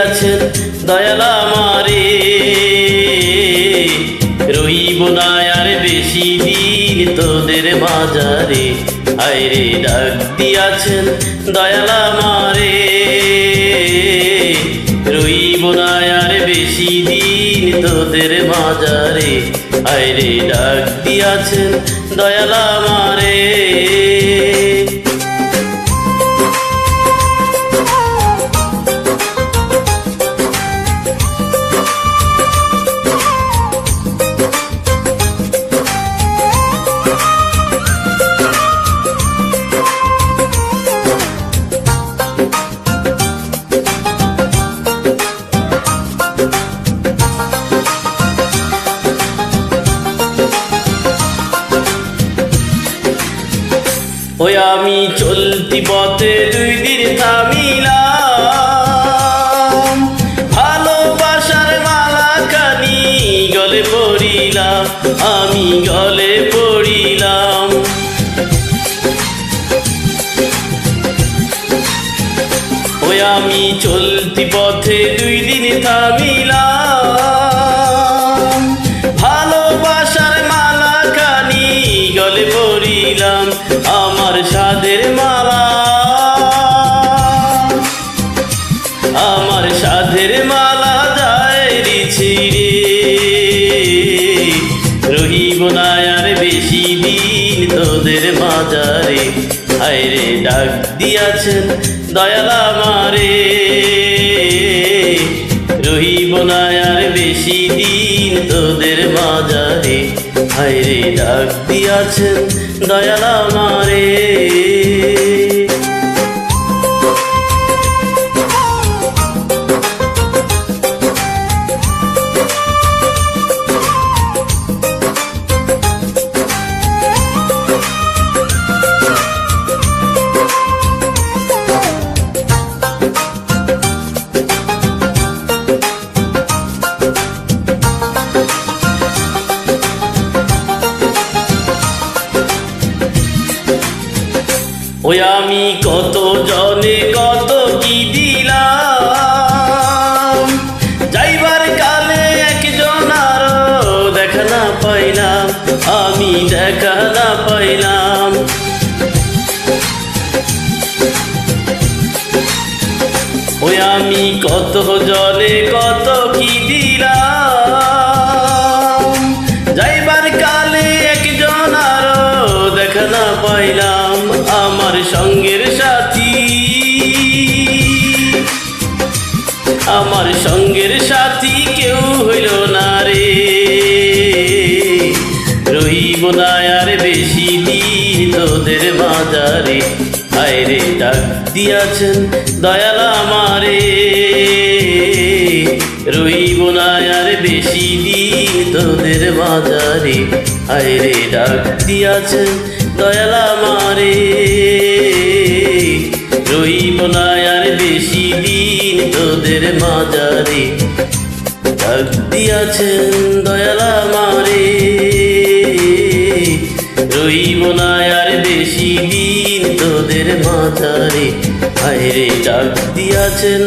দিয়াছেন দয়াল আমারে। রইব না আর বেশি দিন তোদের বাজারে। আইরে ডাক দিয়াছেন দয়াল আমারে। রইব না আর বেশি দিন তোদের বাজারে। আইরে ডাক দিয়াছেন দয়াল আমারে। ওই আমি চলতি পথে দুই দিন থামিলাম। ভালোবাসার মালা কানি গলে পড়িলাম, আমি গলে পড়িলাম। ওই আমি চলতি পথে দুই দিন থামিলাম। না আর বেশি দিন তোদের মাজারে আয়রে ডাক দিয়াছেন দয়ালা মারে রহিব না আর বেশি দিন তোদের মাজারে আয়রে ডাক দিয়াছেন দয়ালা আমারে। ওই আমি কত জনে কত কি দিলাম? যাইবার কালে একজন আর দেখা না পাইলাম, আমি দেখা না পাইলাম। ওই আমি কত জনে কত কি দিলাম? যাইবার কালে একজন আর দেখা না পাইলাম। সঙ্গের সাথী কেউ হইল না রে। রহিব না আর বেশি দিন তোদের বাজারে। আয়রে ডাক দিয়াছেন দয়াল আমারে। রইব না আর বেশি দিন তোদের বাজারে। আয়রে ডাক দিয়াছেন দয়াল আমারে। তোদের মাজারে ডাক দিয়াছেন দয়ালা মারে। রইব না আর বেশি দিন তোদের মাথারে বাইরে ডাক দিয়াছেন